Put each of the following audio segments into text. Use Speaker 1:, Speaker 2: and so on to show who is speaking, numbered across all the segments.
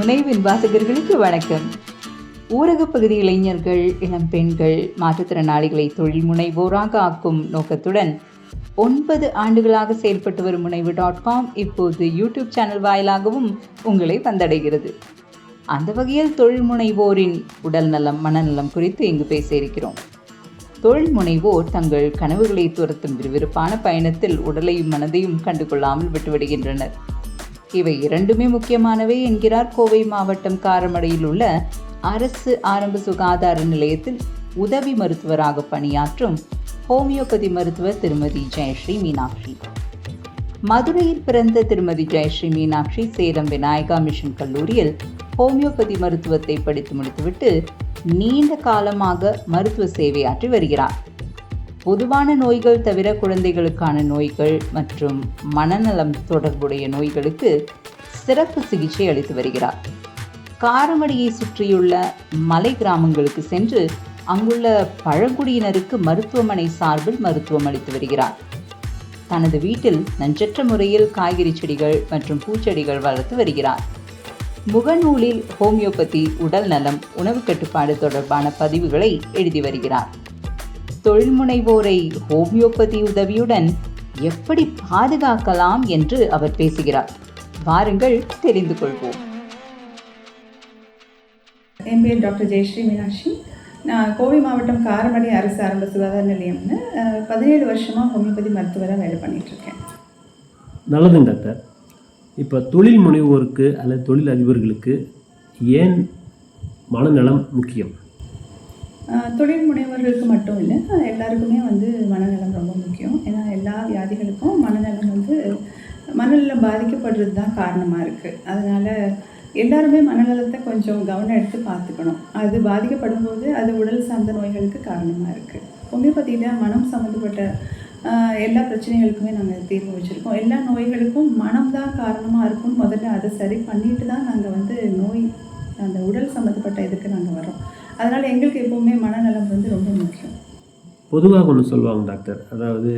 Speaker 1: முனைவின் வாசகர்களுக்கு வணக்கம். ஊரகப் பகுதி இளைஞர்கள் இளம் பெண்கள் மாற்றுத்திறனாளிகளை தொழில் முனைவோராக ஆக்கும் நோக்கத்துடன் ஒன்பது ஆண்டுகளாக செயல்பட்டு வரும் முனைவு டாட் காம் இப்போது யூடியூப் சேனல் வாயிலாகவும் உங்களை வந்தடைகிறது. அந்த வகையில் தொழில் முனைவோரின் உடல் நலம் மனநலம் குறித்து இங்கு பேச இருக்கிறோம் தொழில் முனைவோர் தங்கள் கனவுகளை துரத்தும் விறுவிறுப்பான பயணத்தில் உடலையும் மனதையும் கண்டுகொள்ளாமல் விட்டுவிடுகின்றனர். இவை இரண்டுமே முக்கியமானவை என்கிறார் கோவை மாவட்டம் காரமடையில் உள்ள அரசு ஆரம்ப சுகாதார நிலையத்தில் உதவி மருத்துவராக பணியாற்றும் ஹோமியோபதி மருத்துவர் திருமதி ஜெயஸ்ரீ மீனாட்சி. மதுரையில் பிறந்த திருமதி ஜெயஸ்ரீ மீனாட்சி சேலம் விநாயகா மிஷன் கல்லூரியில் ஹோமியோபதி மருத்துவத்தை படித்து முடித்துவிட்டு நீண்ட காலமாக மருத்துவ சேவையாற்றி வருகிறார். பொதுவான நோய்கள் தவிர குழந்தைகளுக்கான நோய்கள் மற்றும் மனநலம் தொடர்புடைய நோய்களுக்கு சிறப்பு சிகிச்சை அளித்து வருகிறார். காரமடியை சுற்றியுள்ள மலை கிராமங்களுக்கு சென்று அங்குள்ள பழங்குடியினருக்கு மருத்துவமனை சார்பில் மருத்துவம் அளித்து வருகிறார். தனது வீட்டில் நஞ்சற்ற முறையில் காய்கறி செடிகள் மற்றும் பூச்செடிகள் வளர்த்து வருகிறார். முகநூலில் ஹோமியோபதி உடல் நலம் உணவு கட்டுப்பாடு தொடர்பான பதிவுகளை எழுதி வருகிறார். தொழில் முனைவோரை ஹோமியோபதி உதவியுடன் எப்படி பாதுகாக்கலாம் என்று அவர் பேசுகிறார். வாருங்கள் தெரிந்து கொள்வோம்.
Speaker 2: என் பேர் டாக்டர் ஜெயஸ்ரீ மீனாட்சி. நான் கோவை மாவட்டம் காரமடை அரசு ஆரம்ப சுகாதார நிலையம்னு பதினேழு வருஷமாக ஹோமியோபதி மருத்துவராக வேலை பண்ணிகிட்ருக்கேன்
Speaker 3: நல்லதுங்க டாக்டர். இப்போ தொழில் முனைவோருக்கு அல்லது தொழில் அதிபர்களுக்கு ஏன் மனநலம் முக்கியம்?
Speaker 2: தொழில் முனைவர்களுக்கு மட்டும் இல்லை எல்லாருக்குமே வந்து மனநலம் ரொம்ப முக்கியம். ஏன்னா எல்லா வியாதிகளுக்கும் மனநலம் வந்து மனநலம் பாதிக்கப்படுறது தான் காரணமாக இருக்குது அதனால் எல்லாருமே மனநலத்தை கொஞ்சம் கவனம் எடுத்து பார்த்துக்கணும். அது பாதிக்கப்படும் போது அது உடல் சார்ந்த நோய்களுக்கு காரணமாக இருக்குது ஹோமியோபதியில் மனம் சம்மந்தப்பட்ட எல்லா பிரச்சனைகளுக்குமே நாங்கள் தீர்வு வச்சுருக்கோம். எல்லா நோய்களுக்கும் மனம் தான் காரணமாக இருக்கும்னு முதல்ல அதை சரி பண்ணிட்டு தான் நாங்கள் வந்து நோய் அந்த உடல் சம்மந்தப்பட்ட இதுக்கு நாங்கள் வரோம் அதனால் எங்களுக்கு எப்போவுமே மனநலம் வந்து ரொம்ப முக்கியம்.
Speaker 3: பொதுவாக ஒன்று சொல்லுவாங்க டாக்டர். அதாவது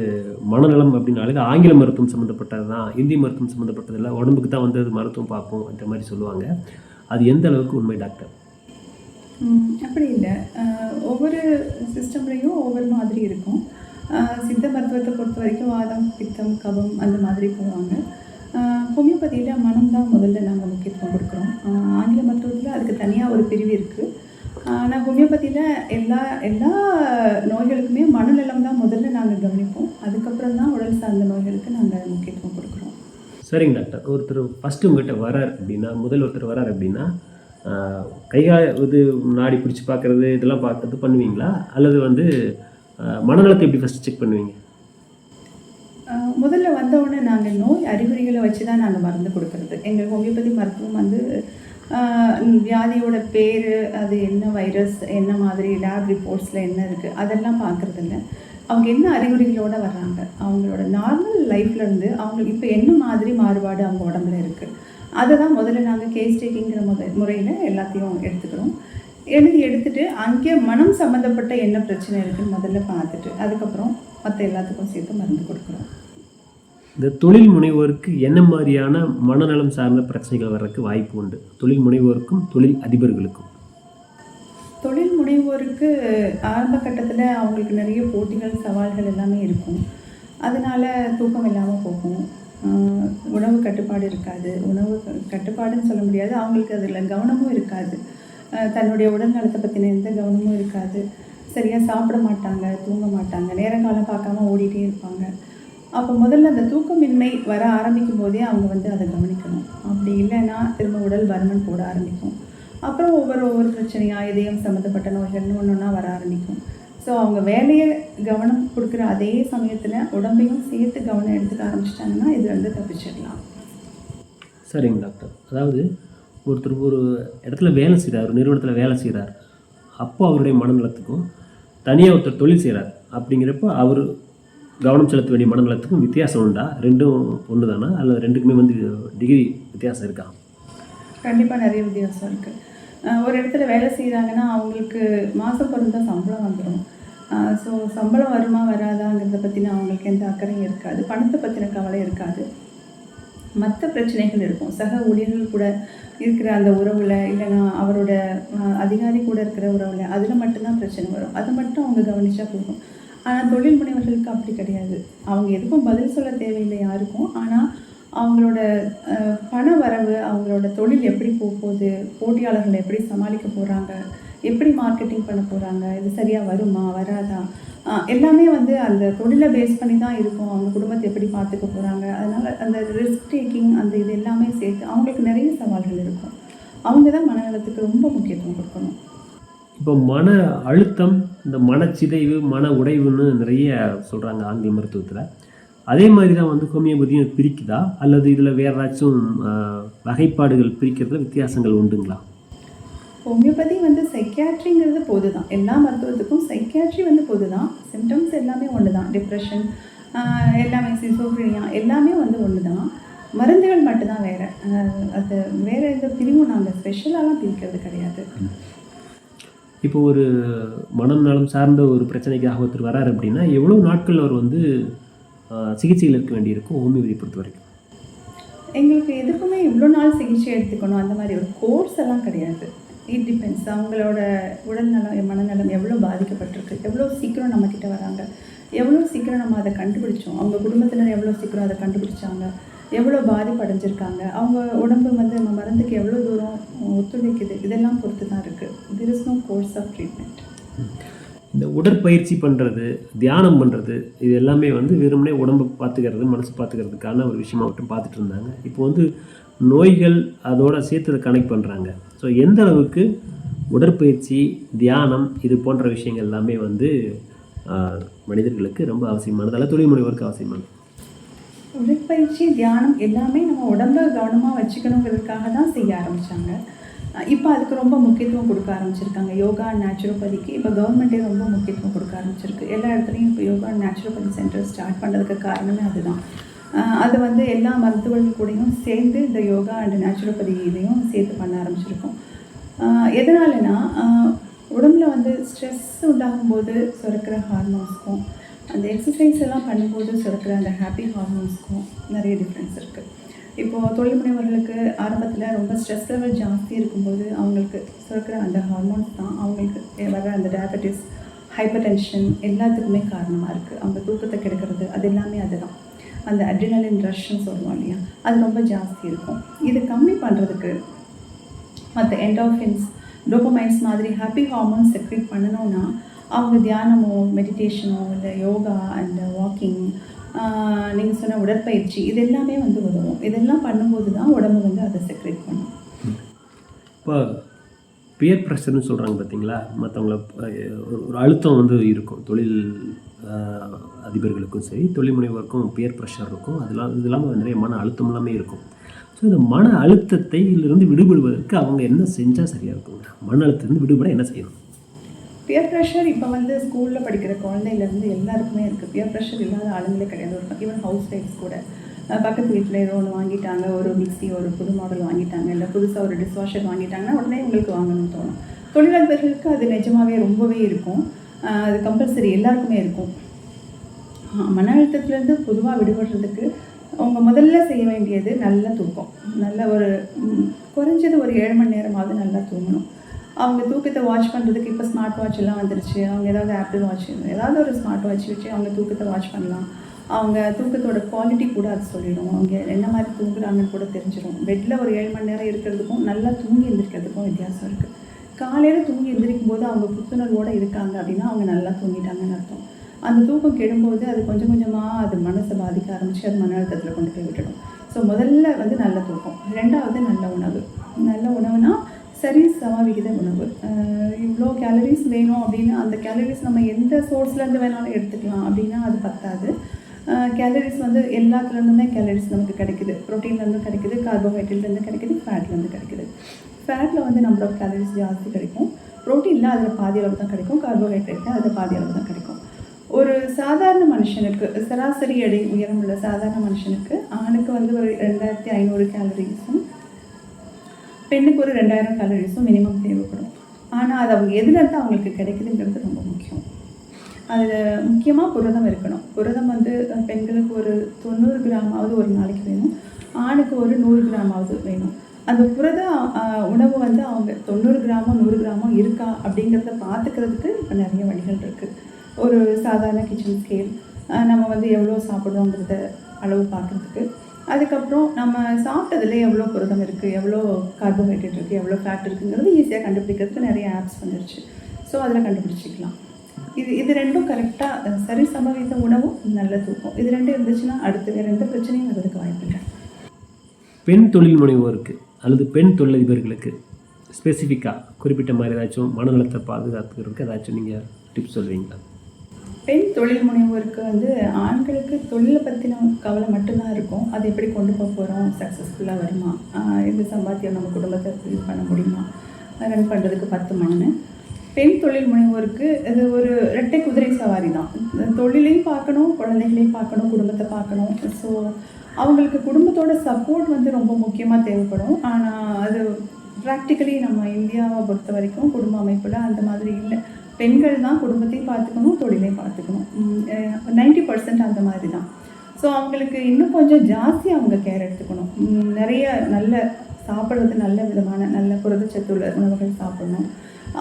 Speaker 3: மனநலம் அப்படின்னாலே ஆங்கில மருத்துவம் சம்மந்தப்பட்டது தான் இந்தி மருத்துவம் சம்மந்தப்பட்டது இல்லை உடம்புக்கு தான் வந்து அது மருத்துவம் பார்ப்போம் அந்த மாதிரி சொல்லுவாங்க. அது எந்த அளவுக்கு உண்மை டாக்டர்?
Speaker 2: அப்படி இல்லை. ஒவ்வொரு சிஸ்டம்லேயும் ஒவ்வொரு மாதிரி இருக்கும். சித்த மருத்துவத்தை பொறுத்த வரைக்கும் வாதம் பித்தம் கபம் அந்த மாதிரி போவாங்க. ஹோமியோபதியில் மனம் தான் முதல்ல நாங்கள் முக்கியத்துவம் கொடுக்குறோம். ஆங்கில மருத்துவத்தில் அதுக்கு தனியாக ஒரு பிரிவு இருக்குது ஆனால் ஹோமியோபதியில் எல்லா எல்லா நோய்களுக்குமே மனநலம் தான் முதல்ல நாங்கள் கவனிப்போம். அதுக்கப்புறம் தான் உடல் சார்ந்த நோய்களுக்கு நாங்கள் முக்கியத்துவம் கொடுக்குறோம்.
Speaker 3: சரிங்க டாக்டர். ஒருத்தர் ஃபஸ்ட்டு உங்கள்கிட்ட வரார் அப்படின்னா முதல் ஒருத்தர் வரார் அப்படின்னா கைகா இது நாடி பிடிச்சி பார்க்குறது இதெல்லாம் பார்க்கறது பண்ணுவீங்களா? அல்லது வந்து மனநலத்தை எப்படி ஃபஸ்ட்டு செக் பண்ணுவீங்க?
Speaker 2: முதல்ல வந்த உடனே நாங்கள் நோய் அறிகுறிகளை வச்சு தான் நாங்கள் மருந்து கொடுக்கறது. எங்கள் ஹோமியோபதி மருத்துவம் வந்து வியாதியோட பேர் அது என்ன வைரஸ் என்ன மாதிரி லேப் ரிப்போர்ட்ஸில் என்ன இருக்குது அதெல்லாம் பார்க்குறதில்ல அவங்க என்ன அறிகுறிகளோடு வர்றாங்க? அவங்களோட நார்மல் லைஃப்லேருந்து அவங்க இப்போ என்ன மாதிரி மாறுபாடு அவங்க உடம்புல இருக்குது அதை தான் முதல்ல நாங்கள் கேஸ் டேக்கிங்கிற முத முறையில் எல்லாத்தையும் எடுத்துக்கிறோம். எழுதி எடுத்துட்டு அங்கே மனம் சம்மந்தப்பட்ட என்ன பிரச்சனை இருக்குன்னு முதல்ல பார்த்துட்டு அதுக்கப்புறம் மற்ற எல்லாத்துக்கும் சேர்த்து மருந்து கொடுக்குறோம்.
Speaker 3: இந்த தொழில் முனைவோருக்கு என்ன மாதிரியான மனநலம் சார்ந்த பிரச்சனைகள் வர்றதுக்கு வாய்ப்பு உண்டு? தொழில் முனைவோருக்கும் தொழில் அதிபர்களுக்கும்.
Speaker 2: தொழில் முனைவோருக்கு ஆரம்ப கட்டத்தில் அவங்களுக்கு நிறைய போட்டிகள் சவால்கள் எல்லாமே இருக்கும். அதனால தூக்கம் இல்லாமல் போகும். உணவு கட்டுப்பாடு இருக்காது. உணவு கட்டுப்பாடுன்னு சொல்ல முடியாது. அவங்களுக்கு அதில் கவனமும் இருக்காது. தன்னுடைய உடல் நலத்தை பற்றின எந்த கவனமும் இருக்காது. சரியாக சாப்பிட மாட்டாங்க தூங்க மாட்டாங்க. நேரங்காலம் பார்க்காம ஓடிட்டே இருப்பாங்க. அப்போ முதல்ல அந்த தூக்கமின்மை வர ஆரம்பிக்கும் போதே அவங்க வந்து அதை கவனிக்கணும். அப்படி இல்லைன்னா திரும்ப உடல் பருமன் போட ஆரம்பிக்கும். அப்புறம் ஒவ்வொரு ஒவ்வொரு பிரச்சனையாக இதயம் சம்மந்தப்பட்ட நோய்கள்னு ஒன்று ஒன்றா வர ஆரம்பிக்கும். ஸோ அவங்க வேலையை கவனம் கொடுக்குற அதே சமயத்தில் உடம்பையும் சேர்த்து கவனம் எடுத்துக்க ஆரம்பிச்சிட்டாங்கன்னா இது வந்து தப்பிச்சிடலாம்.
Speaker 3: சரிங்க டாக்டர். அதாவது ஒருத்தர் ஒரு இடத்துல வேலை செய்கிறார் ஒரு நிறுவனத்தில் வேலை செய்கிறார் அப்போ அவருடைய மனநலத்துக்கும் தனியாக ஒருத்தர் தொழில் செய்கிறார் அப்படிங்கிறப்ப அவர் கவனம் செலுத்த வேண்டிய மனநலத்துக்கும் வித்தியாசம் உண்டா? ரெண்டும் ஒன்று தானா அல்லது ரெண்டுக்குமே வந்து டிகிரி வித்தியாசம் இருக்கா?
Speaker 2: கண்டிப்பாக நிறைய வித்தியாசம் இருக்குது ஒரு இடத்துல வேலை செய்கிறாங்கன்னா அவங்களுக்கு மாதம் பிறந்தா சம்பளம் வந்துடும் ஸோ சம்பளம் வருமா வராதாங்கிறத பற்றின அவங்களுக்கு எந்த அக்கறையும் இருக்காது. பணத்தை பற்றின கவலை இருக்காது. மற்ற பிரச்சனைகள் இருக்கும். சக ஊழியர்கள் கூட இருக்கிற அந்த உறவில் இல்லைன்னா அவரோட அதிகாரி கூட இருக்கிற உறவில் அதில் மட்டும்தான் பிரச்சனை வரும். அதை மட்டும் அவங்க கவனிச்சா போதும். ஆனால் தொழில் முனைவர்களுக்கு அப்படி கிடையாது. அவங்க எதுக்கும் பதில் சொல்ல தேவையில்லை யாருக்கும். ஆனால் அவங்களோட பண வரவு அவங்களோட தொழில் எப்படி போக போகுது போட்டியாளர்களை எப்படி சமாளிக்க போகிறாங்க எப்படி மார்க்கெட்டிங் பண்ண போகிறாங்க இது சரியாக வருமா வராதா? எல்லாமே வந்து அந்த தொழிலை பேஸ் பண்ணி தான் இருக்கும். அவங்க குடும்பத்தை எப்படி பார்த்துக்க போகிறாங்க அதனால் அந்த ரிஸ்க் டேக்கிங் அந்த இது எல்லாமே சேர்த்து அவங்களுக்கு நிறைய சவால்கள் இருக்கும். அவங்க தான் மனநலத்துக்கு ரொம்ப முக்கியத்துவம் கொடுக்கணும்.
Speaker 3: இப்போ மன அழுத்தம் இந்த மனச்சிதைவு மன உடைவுன்னு நிறைய சொல்கிறாங்க ஆங்கில மருத்துவத்தில். அதே மாதிரி தான் வந்து ஹோமியோபதியும் பிரிக்குதா? அல்லது இதில் வேறு ஏதாச்சும் வகைப்பாடுகள் பிரிக்கிறதுல வித்தியாசங்கள் உண்டுங்களா?
Speaker 2: ஹோமியோபதி வந்து சைக்கியாட்ரிங்கிறது பொது தான் எல்லா மருத்துவத்துக்கும் சைக்கியாட்ரி வந்து பொது தான் சிம்டம்ஸ் எல்லாமே ஒன்று தான் டிப்ரெஷன் எல்லாமே சிசோஃப்ரினியா எல்லாமே வந்து ஒன்று தான் மருந்துகள் மட்டும்தான் வேறு. அது வேறு எந்த பிரிவும் நாங்கள் ஸ்பெஷலாலாம் பிரிக்கிறது கிடையாது.
Speaker 3: இப்போ ஒரு மனம் நலம் சார்ந்த ஒரு பிரச்சனைக்காக ஒருத்தர் வராரு அப்படின்னா எவ்வளோ நாட்கள் அவர் வந்து சிகிச்சையில் இருக்க வேண்டியிருக்கும் ஹோமியோபதி பொறுத்த வரைக்கும்?
Speaker 2: எங்களுக்கு எதுக்குமே இவ்வளோ நாள் சிகிச்சை எடுத்துக்கணும். அந்த மாதிரி ஒரு கோர்ஸ் எல்லாம் கிடையாது. இட் டிபெண்ட்ஸ் அவங்களோட உடல்நலம் மனநலம் எவ்வளோ பாதிக்கப்பட்டிருக்கு? எவ்வளோ சீக்கிரம் நம்மக்கிட்ட வராங்க? எவ்வளோ சீக்கிரம் நம்ம அதை கண்டுபிடிச்சோம்? அவங்க குடும்பத்தினர் எவ்வளோ சீக்கிரம் அதை கண்டுபிடிச்சாங்க? எவ்வளோ பாதிப்பு அடைஞ்சிருக்காங்க அவங்க உடம்பு வந்து நம்ம மருந்துக்கு எவ்வளோ தூரம் ஒத்துழைக்குது? இதெல்லாம் பொறுத்து தான் இருக்குது there is no course of treatment
Speaker 3: இந்த உடற்பயிற்சி பண்ணுறது தியானம் பண்ணுறது இது எல்லாமே வந்து வெறுமனே உடம்பு பார்த்துக்கிறது மனசு பார்த்துக்கிறதுக்கான ஒரு விஷயமா மட்டும் பார்த்துட்டு இருந்தாங்க. இப்போ வந்து நோய்கள் அதோட சேர்த்து அதை கனெக்ட் பண்ணுறாங்க ஸோ எந்த அளவுக்கு உடற்பயிற்சி தியானம் இது போன்ற விஷயங்கள் எல்லாமே வந்து மனிதர்களுக்கு ரொம்ப அவசியமானது. அல்ல தொழில் முனைவருக்கு அவசியமானது.
Speaker 2: உடற்பயிற்சி தியானம் எல்லாமே நம்ம உடம்ப கவனமாக வச்சுக்கணுங்கிறதுக்காக தான் செய்ய ஆரம்பித்தாங்க இப்போ அதுக்கு ரொம்ப முக்கியத்துவம் கொடுக்க ஆரம்பிச்சிருக்காங்க. யோகா நேச்சுரோபதிக்கு இப்போ கவர்மெண்ட்டே ரொம்ப முக்கியத்துவம் கொடுக்க ஆரம்பிச்சிருக்கு. எல்லா இடத்துலையும் இப்போ யோகா நேச்சுரோபதி சென்டர் ஸ்டார்ட் பண்ணுறதுக்கு காரணமே அதுதான். அது வந்து எல்லா மருத்துவர்கள் கூடயும் சேர்ந்து இந்த யோகா அண்ட் நேச்சுரோபதி இதையும் சேர்த்து பண்ண ஆரம்பிச்சிருக்கோம். எதனாலனா உடம்புல வந்து ஸ்ட்ரெஸ் உண்டாகும் போது சுரக்கிற ஹார்மோன்ஸ்க்கும் அந்த எக்ஸசைஸ் எல்லாம் பண்ணும்போது சுரக்கிற அந்த ஹாப்பி ஹார்மோன்ஸ்க்கும் நிறைய டிஃப்ரென்ஸ் இருக்குது இப்போது தொழில் முனைவர்களுக்கு ஆரம்பத்தில் ரொம்ப ஸ்ட்ரெஸ் லெவல் ஜாஸ்தி இருக்கும்போது அவங்களுக்கு சுரக்கிற அந்த ஹார்மோன்ஸ் தான் அவங்களுக்கு வர அந்த டயபெட்டிஸ் ஹைப்பர் டென்ஷன் எல்லாத்துக்குமே காரணமாக இருக்குது அவங்க தூக்கத்தை கெடுக்கிறது அது எல்லாமே அதுதான். அந்த அட்ரினலின் ரஷ்ன்னு சொல்லுவோம் இல்லையா? அது ரொம்ப ஜாஸ்தி இருக்கும். இது கம்மி பண்ணுறதுக்கு மற்ற என்டாஃபின்ஸ் டோபமைன்ஸ் மாதிரி ஹாப்பி ஹார்மோன்ஸ் செக்ரேட் பண்ணணும்னா அவங்க தியானமோ மெடிடேஷனோ இல்லை யோகா அண்ட் வாக்கிங் நீங்கள் சொன்ன உடற்பயிற்சி இது எல்லாமே வந்து உதவும். இதெல்லாம் பண்ணும்போது தான் உடம்பு வந்து அதை செக்ரேட் பண்ணும்.
Speaker 3: இப்போ பியர் ப்ரெஷர்னு சொல்கிறாங்க பார்த்தீங்களா? மற்றவங்கள ஒரு ஒரு அழுத்தம் வந்து இருக்கும். தொழில் அதிபர்களுக்கும் சரி தொழில் முனைவருக்கும் பியர் ப்ரெஷர் இருக்கும். அதெல்லாம் இது இல்லாமல் நிறைய மன அழுத்தம் எல்லாமே இருக்கும். ஸோ இந்த மன அழுத்தத்தை இதிலிருந்து விடுபடுவதற்கு அவங்க என்ன செஞ்சால் சரியாக இருக்குங்க? மன அழுத்தத்திலிருந்து விடுபட என்ன செய்யணும்?
Speaker 2: பியர் ப்ரெஷர் இப்போ வந்து ஸ்கூலில் படிக்கிற குழந்தையிலேருந்து எல்லாருக்குமே இருக்குது பியர் ப்ரெஷர் இல்லாத ஆளுங்களே கிடையாது. ஒரு ஈவன் ஹவுஸ் ஒய்ஃப்ஸ் கூட. பக்கத்து வீட்டில் ஏதோ ஒன்று வாங்கிட்டாங்க. ஒரு மிக்ஸி ஒரு புது மாடல் வாங்கிட்டாங்க. இல்லை புதுசாக ஒரு டிஷ்வாஷர் வாங்கிட்டாங்கன்னா உடனே உங்களுக்கு வாங்கணும்னு தோணும். தொழிலாளர்களுக்கு அது நிஜமாகவே ரொம்பவே இருக்கும். அது கம்பல்சரி எல்லாருக்குமே இருக்கும். மன அழுத்தத்துலேருந்து பொதுவாக விடுபடுறதுக்கு அவங்க முதல்ல செய்ய வேண்டியது நல்ல தூக்கம். நல்ல ஒரு குறைஞ்சது ஒரு ஏழு மணி நேரமாவது நல்லா தூங்கணும். அவங்க தூக்கத்தை வாட்ச் பண்ணுறதுக்கு இப்போ ஸ்மார்ட் வாட்ச் எல்லாம் வந்துருச்சு. அவங்க ஏதாவது ஆப்பிள் வாட்ச் ஏதாவது ஒரு ஸ்மார்ட் வாட்ச் வச்சு அவங்க தூக்கத்தை வாட்ச் பண்ணலாம். அவங்க தூக்கத்தோட குவாலிட்டி கூட அது சொல்லிடும். அவங்க என்ன மாதிரி தூங்குறாங்கன்னு கூட தெரிஞ்சிடும். பெட்டில் ஒரு ஏழு மணி நேரம் இருக்கிறதுக்கும் நல்லா தூங்கி எழுந்திரிக்கிறதுக்கும் வித்தியாசம் இருக்குது காலையில் தூங்கி எழுந்திரிக்கும் போது அவங்க புத்துணர்வோடு இருக்காங்க அப்படின்னா அவங்க நல்லா தூங்கிட்டாங்கன்னு அர்த்தம். அந்த தூக்கம் கெடும்போது அது கொஞ்சம் கொஞ்சமாக அது மனசை பாதிக்க ஆரம்பித்து அது மன அழுத்தத்தில் கொண்டு போய் விட்டுடும். ஸோ முதல்ல வந்து நல்ல தூக்கம். ரெண்டாவது நல்ல உணவு. நல்ல உணவுனால் சரி சமவிகித உணவு. இவ்வளோ கேலரிஸ் வேணும் அப்படின்னு அந்த கேலரிஸ் நம்ம எந்த சோர்ஸ்லேருந்து வேணாலும் எடுத்துக்கலாம் அப்படின்னா அது பத்தாது. கேலரிஸ் வந்து எல்லாத்துலேருந்துமே கேலரிஸ் நமக்கு கிடைக்குது. ப்ரோட்டீன்லேருந்து கிடைக்குது கார்போஹைட்ரேட்லேருந்து கிடைக்குது ஃபேட்லேருந்து கிடைக்குது. ஃபேட்டில் வந்து நம்பர் ஆஃப் கேலரிஸ் ஜாஸ்தி கிடைக்கும். ப்ரோட்டீனில் அதில் பாதி அளவு தான் கிடைக்கும் கார்போஹைட்ரேட்டில் அதில் பாதி அளவு தான் கிடைக்கும். ஒரு சாதாரண மனுஷனுக்கு சராசரி எடை உயரமுள்ள சாதாரண மனுஷனுக்கு ஆணுக்கு வந்து ஒரு ரெண்டாயிரத்தி ஐநூறு கேலரிஸும் பெண்ணுக்கு ஒரு ரெண்டாயிரம் கலோரிஸும் மினிமம் தேவைப்படும். ஆனால் அது அவங்க எதுலேருந்து அவங்களுக்கு கிடைக்குதுங்கிறது ரொம்ப முக்கியம். அதில் முக்கியமாக புரதம் இருக்கணும். புரதம் வந்து பெண்களுக்கு ஒரு தொண்ணூறு கிராமாவது ஒரு நாளைக்கு வேணும். ஆணுக்கு ஒரு நூறு கிராமாவது வேணும். அந்த புரத உணவு வந்து அவங்க தொண்ணூறு கிராமோ நூறு கிராமோ இருக்கா அப்படிங்கிறத பார்த்துக்கிறதுக்கு இப்போ நிறைய வழிகள் இருக்குது ஒரு சாதாரண கிச்சன் ஸ்கேல் நம்ம வந்து எவ்வளோ சாப்பிட்றோங்கிறத அளவு பார்க்குறதுக்கு. அதுக்கப்புறம் நம்ம சாப்பிட்டதுல எவ்வளோ புரதம் இருக்குது எவ்வளோ கார்போஹைட்ரேட் இருக்குது எவ்வளோ ஃபேட் இருக்குங்கிறது ஈஸியாக கண்டுபிடிக்கிறதுக்கு நிறைய ஆப்ஸ் வந்துருச்சு. ஸோ அதில் கண்டுபிடிச்சிக்கலாம். இது இது ரெண்டும் கரெக்டாக சரி சமவீத உணவும் நல்ல தூக்கம். இது ரெண்டும் இருந்துச்சுன்னா அடுத்து வேறு எந்த பிரச்சனையும் வர்றதுக்கு வாய்ப்பில்லை
Speaker 3: பெண் தொழில் முனைவோருக்கு அல்லது பெண் தொழிலதிபர்களுக்கு ஸ்பெசிஃபிக்காக குறிப்பிட்ட மாதிரி ஏதாச்சும் மனநலத்தை பாதுகாத்துக்கிறதுக்கு ஏதாச்சும் நீங்கள் டிப்ஸ் சொல்வீங்களா?
Speaker 2: பெண் தொழில் முனைவோருக்கு வந்து ஆண்களுக்கு தொழிலை பற்றின கவலை மட்டும்தான் இருக்கும். அதை எப்படி கொண்டு போக போகிறோம் சக்ஸஸ்ஃபுல்லாக வருமா? இந்த சம்பாத்தியம் நம்ம குடும்பத்தை இது பண்ண முடியுமா? ரன் பண்ணுறதுக்கு பத்து மணின்னு பெண் தொழில் முனைவோருக்கு இது ஒரு ரெட்டை குதிரை சவாரி தான். தொழிலையும் பார்க்கணும் குழந்தைகளையும் பார்க்கணும் குடும்பத்தை பார்க்கணும். ஸோ அவங்களுக்கு குடும்பத்தோட சப்போர்ட் வந்து ரொம்ப முக்கியமாக தேவைப்படும். ஆனால் அது ப்ராக்டிக்கலி நம்ம இந்தியாவை பொறுத்த வரைக்கும் குடும்ப அமைப்பில் அந்த மாதிரி இல்லை. பெண்கள் தான் குடும்பத்தையும் பார்த்துக்கணும் தொழிலையும் பார்த்துக்கணும். நைன்டி பர்சன்ட் அந்த மாதிரி தான். ஸோ அவங்களுக்கு இன்னும் கொஞ்சம் ஜாஸ்தி அவங்க கேர் எடுத்துக்கணும். நிறைய நல்ல சாப்பிட்றது நல்ல விதமான நல்ல புரதச்சத்துள்ள உணவுகள் சாப்பிடணும்.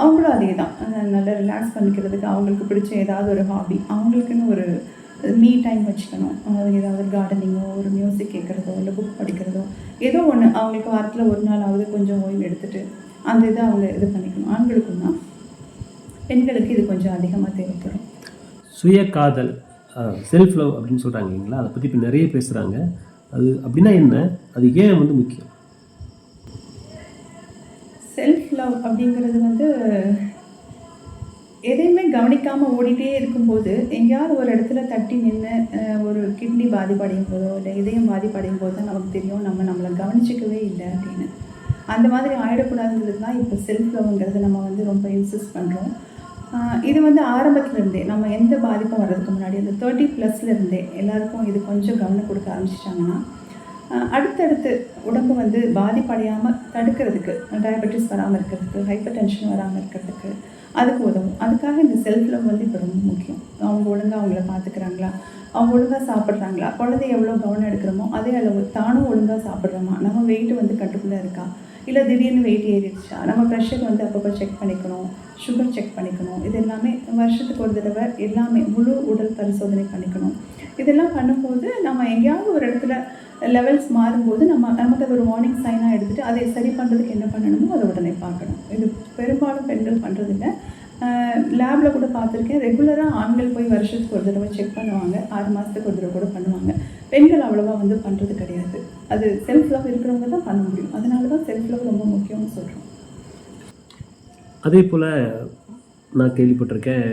Speaker 2: அவங்களும் அதே தான். நல்லா ரிலாக்ஸ் பண்ணிக்கிறதுக்கு அவங்களுக்கு பிடிச்ச ஏதாவது ஒரு ஹாபி அவங்களுக்குன்னு ஒரு மீ டைம் வச்சுக்கணும். அதாவது ஏதாவது கார்டனிங்கோ ஒரு மியூசிக் கேட்குறதோ இல்லை புக் படிக்கிறதோ ஏதோ ஒன்று அவங்களுக்கு வாரத்தில் ஒரு நாளாவது கொஞ்சம் ஓய்வு எடுத்துகிட்டு அந்த இதை அவங்க இது பண்ணிக்கணும். ஆண்களுக்கும் தான். பெண்களுக்கு இது கொஞ்சம் அதிகமாக தேவைப்படும்.
Speaker 3: சுய காதல் செல்ஃப் லவ் அப்படின்னு சொல்கிறாங்க இல்லைங்களா? அதை பற்றி இப்போ நிறைய பேசுகிறாங்க அது அப்படின்னா என்ன? அது ஏன் வந்து முக்கியம்?
Speaker 2: செல்ஃப் லவ் அப்படிங்கிறது வந்து எதையுமே கவனிக்காமல் ஓடிட்டே இருக்கும்போது எங்கேயாவது ஒரு இடத்துல தட்டி நின்று ஒரு கிட்னி பாதிப்படையும் போதோ இல்லை இதயம் பாதிப்படையும் போது தான் நமக்கு தெரியும் நம்ம நம்மளை கவனிச்சிக்கவே இல்லை அப்படின்னு. அந்த மாதிரி ஆயிடக்கூடாதுங்கிறது தான் இப்போ செல்ஃப் லவ்ங்கிறது நம்ம வந்து ரொம்ப இன்சிஸ்ட் பண்ணுறோம் இது வந்து ஆரம்பத்துலேருந்தே நம்ம எந்த பாதிப்பும் வர்றதுக்கு முன்னாடி அந்த தேர்ட்டி ப்ளஸ்லேருந்தே எல்லாருக்கும் இது கொஞ்சம் கவனம் கொடுக்க ஆரம்பிச்சிட்டாங்கன்னா அடுத்தடுத்து உடம்பு வந்து பாதிப்படையாமல் தடுக்கிறதுக்கு டயபெட்டிஸ் வராமல் இருக்கிறதுக்கு ஹைப்பர் டென்ஷன் வராமல் இருக்கிறதுக்கு அதுக்கு உதவும். அதுக்காக இந்த செல்ஃப் லவ் வந்து இப்போ ரொம்ப முக்கியம். அவங்க ஒழுங்காக அவங்கள பார்த்துக்கிறாங்களா அவங்க ஒழுங்காக சாப்பிட்றாங்களா? குழந்தை எவ்வளோ கவனம் எடுக்கிறோமோ அதே அளவு தானும் ஒழுங்காக சாப்பிட்றோமா? நம்ம வெயிட் வந்து கட்டுக்குள்ளே இருக்கா? இல்லை திடீர்னு வெயிட் ஏறிடுச்சா? நம்ம ப்ரெஷர் வந்து அப்பப்போ செக் பண்ணிக்கணும். சுகர் செக் பண்ணிக்கணும். இது எல்லாமே வருஷத்துக்கு ஒரு தடவை எல்லாமே முழு உடல் பரிசோதனை பண்ணிக்கணும். இதெல்லாம் பண்ணும்போது நம்ம எங்கேயாவது ஒரு இடத்துல லெவல்ஸ் மாறும்போது நம்ம நமக்கு அது ஒரு வார்னிங் சைனாக எடுத்துகிட்டு அதை சரி பண்ணுறதுக்கு என்ன பண்ணணுமோ அதை உடனே பார்க்கணும். இது பெரும்பாலும் பெண்கள் பண்ணுறதில்ல லேபில் கூட பார்த்துருக்கேன். ரெகுலராக ஆண்கள் போய் வருஷத்துக்கு ஒரு தடவை செக் பண்ணுவாங்க. ஆறு மாதத்துக்கு ஒரு தடவை கூட பண்ணுவாங்க. பெண்கள் அவ்வளோவா வந்து பண்ணுறது கிடையாது. அது செல்ஃப் லவ் இருக்கிறவங்க தான் பண்ண முடியும். அதனால தான் செல்ஃப் லவ் ரொம்ப முக்கியம்னு சொல்கிறோம்
Speaker 3: அதே போல் நான் கேள்விப்பட்டிருக்கேன்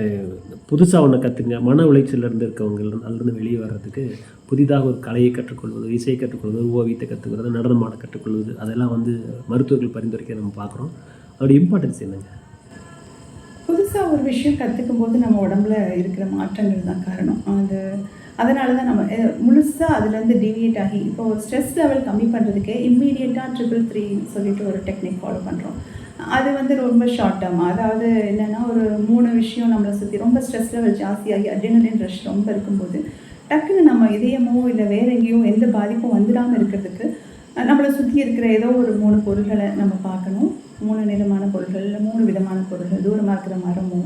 Speaker 3: புதுசாக ஒன்று கற்றுங்க மன உளைச்சல்ல இருந்து இருக்கவங்க அதுலேருந்து வெளியே வர்றதுக்கு புதிதாக ஒரு கலையை கற்றுக்கொள்வது இசையை கற்றுக்கொள்வது ஓவியத்தை கற்றுக்கிறது நடனமாட கற்றுக்கொள்வது அதெல்லாம் வந்து மருத்துவர்கள் பரிந்துரைக்க நம்ம பார்க்குறோம். அதோட இம்பார்ட்டன்ஸ் என்னங்க?
Speaker 2: புதுசாக ஒரு விஷயம் கற்றுக்கும் போது நம்ம உடம்புல இருக்கிற மாற்றங்கள் தான் காரணம். அது அதனால தான் நம்ம முழுசாக அதுலேருந்து டிவியேட் ஆகி இப்போ ஒரு ஸ்ட்ரெஸ் லெவல் கம்மி பண்ணுறதுக்கே இம்மீடியட்டாக ட்ரிபிள் த்ரீ சொல்லிட்டு ஒரு டெக்னிக் ஃபாலோ பண்ணுறோம் அது வந்து ரொம்ப ஷார்ட் டேர்ம் அதாவது என்னென்னா ஒரு மூணு விஷயம் நம்மளை சுற்றி ரொம்ப ஸ்ட்ரெஸ் லெவல் ஜாஸ்தியாகி அட்ரினலின் ரஷ் ரொம்ப இருக்கும்போது டக்குன்னு நம்ம இதயமோ இல்லை வேற எங்கேயோ எந்த பாதிப்பும் வந்துடாமல் இருக்கிறதுக்கு நம்மளை சுற்றி இருக்கிற ஏதோ ஒரு மூணு பொருள்களை நம்ம பார்க்கணும். மூணு நிறமான பொருள்கள் இல்லை மூணு விதமான பொருள்கள் தூரமாக இருக்கிற மரமோ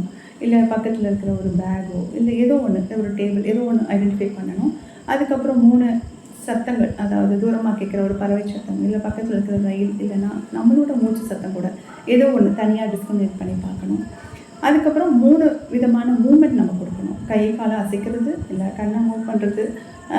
Speaker 2: இல்லை பக்கத்தில் இருக்கிற ஒரு பேக்கோ இல்லை ஏதோ ஒன்று ஒரு டேபிள் ஏதோ ஒன்று ஐடென்டிஃபை பண்ணணும். அதுக்கப்புறம் மூணு சத்தங்கள் அதாவது தூரமாக கேட்குற ஒரு பறவை சத்தம் இல்லை பக்கத்தில் இருக்கிற ரயில் இல்லைன்னா நம்மளோட மூச்சு சத்தம் கூட ஏதோ ஒன்று தனியாக டிஸ்கனெக்ட் பண்ணி பார்க்கணும். அதுக்கப்புறம் மூணு விதமான மூமெண்ட் நம்ம கொடுக்கணும். கை காலை அசைக்கிறது இல்லை கண்ணை மூவ் பண்ணுறது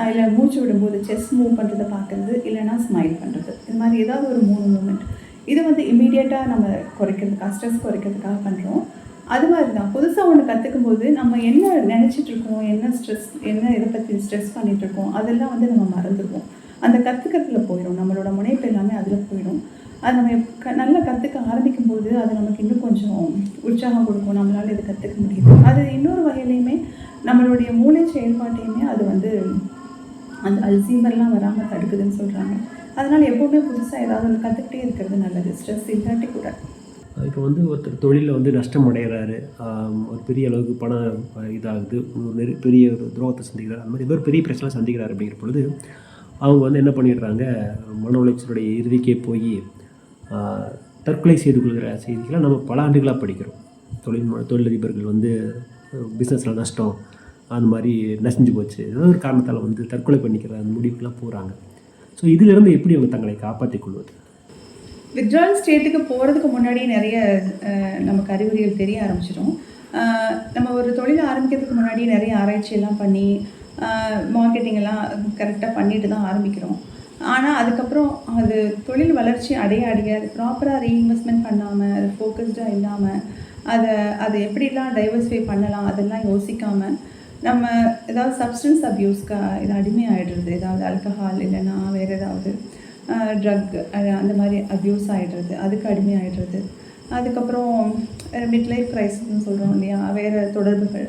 Speaker 2: இல்லை மூச்சு விடும்போது செஸ் மூவ் பண்ணுறதை பார்க்குறது இல்லைன்னா ஸ்மைல் பண்ணுறது இது மாதிரி ஏதாவது ஒரு மூணு மூமெண்ட் இது வந்து இமீடியட்டாக நம்ம குறைக்கிறதுக்காக ஸ்ட்ரெஸ் குறைக்கிறதுக்காக பண்ணுறோம் அது மாதிரி தான் புதுசாக ஒன்று கற்றுக்கும் போது நம்ம என்ன நினச்சிட்டு இருக்கோம் என்ன ஸ்ட்ரெஸ் என்ன இதை பற்றி ஸ்ட்ரெஸ் பண்ணிட்டு இருக்கோம் அதெல்லாம் வந்து நம்ம மறந்துடுவோம். அந்த கற்றுக்கிறதுல போயிடும் நம்மளோட முனைப்பு எல்லாமே அதில் போயிடும் அது நம்ம க- நல்லா கற்றுக்க ஆரம்பிக்கும் போது அது நமக்கு இன்னும் கொஞ்சம் உற்சாகம் கொடுக்கும். நம்மளால் இதை கற்றுக்க முடியுது. அது இன்னொரு வகையிலையுமே நம்மளுடைய மூளை செயல்பாட்டையுமே அது வந்து அந்த அல்சீமர்லாம் வராமல் தடுக்குதுன்னு சொல்கிறாங்க அதனால் எப்போவுமே புதுசாக ஏதாவது ஒன்று கற்றுக்கிட்டே இருக்கிறது நல்லது. ஸ்ட்ரெஸ் இல்லாட்டி கூட.
Speaker 3: இப்போ வந்து ஒருத்தர் தொழிலில் வந்து நஷ்டம் அடைகிறாரு ஒரு பெரிய அளவுக்கு பணம் இதாகுது. ஒரு நெரு- பெரிய ஒரு துரோகத்தை சந்திக்கிறார். அந்த மாதிரி ஏதோ ஒரு பெரிய பிரச்சனை சந்திக்கிறார் அப்படிங்கிற பொழுது அவங்க வந்து என்ன பண்ணிடுறாங்க மன உளைச்சலுடைய இறுதிக்கே போய் தற்கொலை செய்து கொள்கிற செய்திகளை நம்ம பல ஆண்டுகளாக படிக்கிறோம். தொழில் தொழிலதிபர்கள் வந்து பிஸ்னஸில் நஷ்டம் அந்த மாதிரி நசிஞ்சு போச்சு. ஏதோ ஒரு காரணத்தால் வந்து தற்கொலை பண்ணிக்கிற அந்த முடிவுக்கெல்லாம் போகிறாங்க ஸோ இதிலிருந்து எப்படி அவங்க தங்களை காப்பாற்றிக் கொள்வது?
Speaker 2: வித்ட்ரால் ஸ்டேட்டுக்கு போகிறதுக்கு முன்னாடி நிறைய நமக்கு அறிகுறிகள் தெரிய ஆரம்பிச்சிடும் நம்ம ஒரு தொழில் ஆரம்பிக்கிறதுக்கு முன்னாடி நிறைய ஆராய்ச்சியெல்லாம் பண்ணி மார்க்கெட்டிங் எல்லாம் கரெக்டாக பண்ணிட்டு தான் ஆரம்பிக்கிறோம். ஆனால் அதுக்கப்புறம் அது தொழில் வளர்ச்சி அடைய அடைய அது ப்ராப்பராக ரீஇன்வெஸ்ட்மெண்ட் பண்ணாமல் அது ஃபோக்கஸ்டாக இல்லாமல் அதை அதை எப்படிலாம் டைவர்ஸ்ஃபை பண்ணலாம் அதெல்லாம் யோசிக்காமல் நம்ம ஏதாவது சப்ஸ்டன்ஸ் அப்யூஸ்க்கு இது அடிமையாகிடுறது ஏதாவது ஆல்கஹால் இல்லைன்னா வேறு ஏதாவது ட்ரக் அந்த மாதிரி அப்யூஸ் ஆகிடுறது அதுக்கு அடிமையாயிடுறது. அதுக்கப்புறம் மிட் லைஃப் க்ரைசிஸ்னு சொல்கிறோம் இல்லையா? வேறு தொடர்புகள்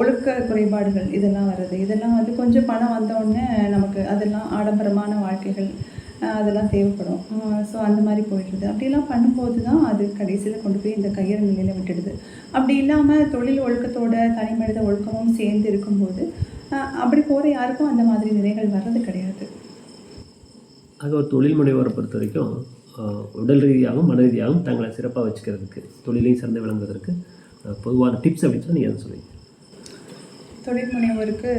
Speaker 2: ஒழுக்க குறைபாடுகள் இதெல்லாம் வருது இதெல்லாம் வந்து கொஞ்சம் பணம் வந்தோடனே நமக்கு அதெல்லாம் ஆடம்பரமான வாழ்க்கைகள் அதெல்லாம் தேவைப்படும். ஸோ அந்த மாதிரி போயிடுது அப்படிலாம் பண்ணும்போது தான் அது கடைசியில் கொண்டு போய் இந்த கையறு நிலையில் விட்டுடுது. அப்படி இல்லாமல் தொழில் ஒழுக்கத்தோட தனி மனித ஒழுக்கமும் சேர்ந்து இருக்கும்போது அப்படி போகிற யாருக்கும் அந்த மாதிரி நிலைகள் வர்றது கிடையாது.
Speaker 3: ஆக ஒரு தொழில் முனைவோரை பொறுத்த வரைக்கும் உடல் ரீதியாகவும் மன ரீதியாகவும் தங்களை சிறப்பாக வச்சுக்கிறதுக்கு தொழிலையும் சிறந்து விளங்குவதற்கு பொதுவான டிப்ஸ் அப்படின்னு சொல்லி நீங்கள் சொல்லுவீங்க.
Speaker 2: தொழில் முனைவோருக்கு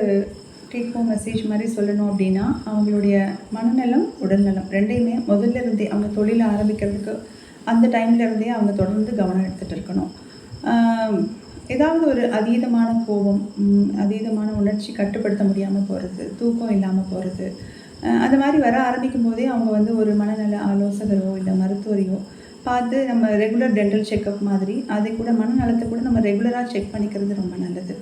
Speaker 2: டேக் ஹோம் மெசேஜ் மாதிரி சொல்லணும் அப்படின்னா அவங்களுடைய மனநலம் உடல்நலம் ரெண்டையுமே முதல்ல இருந்தே அவங்க தொழில் ஆரம்பிக்கிறதுக்கு அந்த டைம்ல இருந்தே அவங்க தொடர்ந்து கவனம் எடுத்துகிட்டு இருக்கணும். ஏதாவது ஒரு அதீதமான கோபம் அதீதமான உணர்ச்சி கட்டுப்படுத்த முடியாமல் போகிறது தூக்கம் இல்லாமல் போகிறது அந்த மாதிரி வர ஆரம்பிக்கும் போதே அவங்க வந்து ஒரு மனநல ஆலோசகரோ இல்லை மருத்துவரையோ பார்த்து நம்ம ரெகுலர் டென்டல் செக்கப் மாதிரி அதை கூட மனநலத்தை கூட நம்ம ரெகுலராக செக் பண்ணிக்கிறது ரொம்ப நல்லது.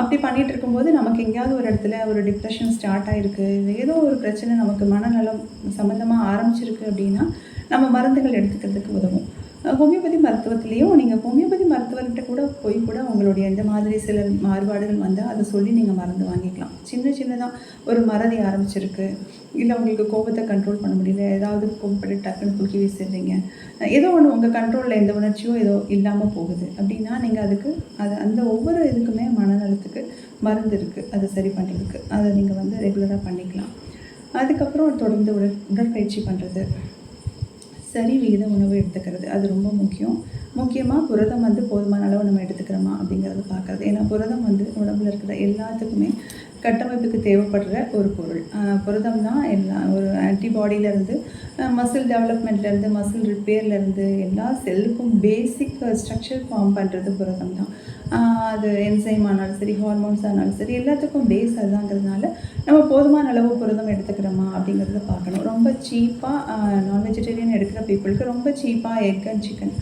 Speaker 2: அப்படி பண்ணிகிட்டு இருக்கும்போது நமக்கு எங்கேயாவது ஒரு இடத்துல ஒரு டிப்ரெஷன் ஸ்டார்ட் ஆகிருக்கு ஏதோ ஒரு பிரச்சனை நமக்கு மனநலம் சம்மந்தமாக ஆரம்பிச்சிருக்கு அப்படின்னா நம்ம மருந்துகள் எடுத்துக்கிறதுக்கு உதவும். ஹோமியோபதி மருத்துவத்திலையும் நீங்கள் ஹோமியோபதி மருத்துவர்கிட்ட கூட போய் கூட உங்களுடைய இந்த மாதிரி சில மாறுபாடுகள் வந்தால் அதை சொல்லி நீங்கள் மருந்து வாங்கிக்கலாம். சின்ன சின்னதாக ஒரு மறதி ஆரம்பிச்சிருக்கு. இல்லை உங்களுக்கு கோபத்தை கண்ட்ரோல் பண்ண முடியல. ஏதாவது கோபப்பட்டு டக்குன்னு தூக்கி வீசிடுறீங்க. ஏதோ ஒன்று உங்கள் கண்ட்ரோலில் எந்த உணர்ச்சியோ ஏதோ இல்லாமல் போகுது. அப்படின்னா நீங்கள் அதுக்கு அது அந்த ஒவ்வொரு இதுக்குமே மனநலத்துக்கு மருந்து இருக்குது அதை சரி பண்ணுறதுக்கு அதை நீங்கள் வந்து ரெகுலராக பண்ணிக்கலாம். அதுக்கப்புறம் தொடர்ந்து உடற் உடற்பயிற்சி பண்ணுறது சரி விகித உணவு எடுத்துக்கிறது. அது ரொம்ப முக்கியம். முக்கியமாக புரதம் வந்து போதுமான அளவு நம்ம எடுத்துக்கிறோமா அப்படிங்கிறத பார்க்கறது. ஏன்னா புரதம் வந்து உடம்புல இருக்கிற எல்லாத்துக்குமே கட்டமைப்புக்கு தேவைப்படுற ஒரு பொருள். புரதம் தான் எல்லா ஒரு ஆன்டிபாடியிலேருந்து மசில் டெவலப்மெண்ட்லேருந்து மசில் ரிப்பேர்லேருந்து எல்லா செல்லுக்கும் பேசிக் ஸ்ட்ரக்சர் ஃபார்ம் பண்ணுறது புரதம் தான் அது என்சைம் ஆனாலும் சரி ஹார்மோன்ஸ் ஆனாலும் சரி எல்லாத்துக்கும் பேஸ் அதுதாங்கிறதுனால நம்ம போதுமான அளவு புரதம் எடுத்துக்கிறோமா அப்படிங்கிறத பார்க்கணும். ரொம்ப சீப்பாக நான் வெஜிடேரியன் எடுக்கிற பீப்புளுக்கு ரொம்ப சீப்பாக எக் அண்ட் சிக்கன்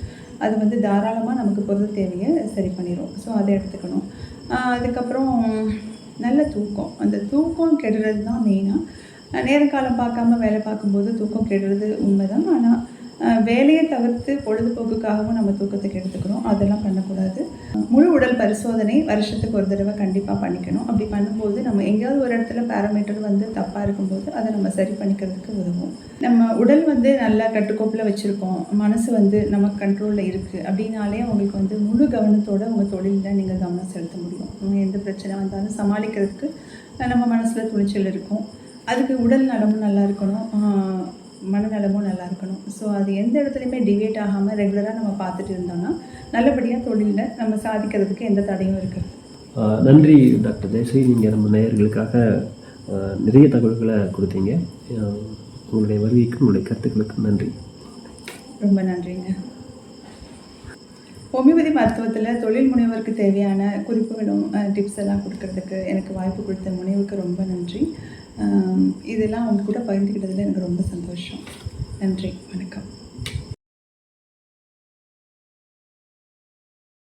Speaker 2: அது வந்து தாராளமாக நமக்கு புரத தேவையை சரி பண்ணிடும் ஸோ அதை எடுத்துக்கணும். அதுக்கப்புறம் நல்ல தூக்கம். அந்த தூக்கம் கெடுறது தான் மெயினாக நேரக்காலம் பார்க்காம வேலை பார்க்கும்போது தூக்கம் கெடுறது உண்மைதான். ஆனால் வேலையை தவிர்த்து பொழுதுபோக்குக்காகவும் நம்ம தூக்கத்துக்கு எடுத்துக்கிறோம். அதெல்லாம் பண்ணக்கூடாது. முழு உடல் பரிசோதனை வருஷத்துக்கு ஒரு தடவை கண்டிப்பாக பண்ணிக்கணும். அப்படி பண்ணும்போது நம்ம எங்கேயாவது ஒரு இடத்துல பேராமீட்டர் வந்து தப்பாக இருக்கும்போது அதை நம்ம சரி பண்ணிக்கிறதுக்கு உதவும். நம்ம உடல் வந்து நல்லா கட்டுக்கோப்பில் வச்சுருக்கோம். மனசு வந்து நம்ம கண்ட்ரோலில் இருக்குது அப்படின்னாலே உங்களுக்கு வந்து முழு கவனத்தோடு உங்கள் தொழிலில் நீங்கள் கவனம் செலுத்த முடியும். எந்த பிரச்சனை வந்தாலும் சமாளிக்கிறதுக்கு நம்ம மனசில் துணிச்சல் இருக்கும். அதுக்கு உடல் நலமும் நல்லா இருக்கணும். மனநலமும் நல்லா இருக்கணும். ஸோ அது எந்த இடத்துலையுமே டிவேட் ஆகாமல் ரெகுலராக நம்ம பார்த்துட்டு இருந்தோம்னா நல்லபடியாக தொழிலில் நம்ம சாதிக்கிறதுக்கு எந்த தடையும் இருக்காது.
Speaker 3: நன்றி டாக்டர் ஜெயஸ்ரீ நீங்கள் நம்ம நேயர்களுக்காக நிறைய தகவல்களை கொடுத்தீங்க. உங்களுடைய வருகைக்கும் உங்களுடைய கருத்துக்களுக்கும் நன்றி.
Speaker 2: ரொம்ப நன்றிங்க. ஹோமியோபதி மருத்துவத்தில் தொழில் முனைவருக்கு தேவையான குறிப்புகளும் டிப்ஸ் எல்லாம் கொடுக்கறதுக்கு எனக்கு வாய்ப்பு கொடுத்த முனைவுக்கு ரொம்ப நன்றி. இதெல்லாம் அவங்க கூட பகிர்ந்துக்கிட்டதில் எனக்கு ரொம்ப சந்தோஷம். நன்றி வணக்கம்.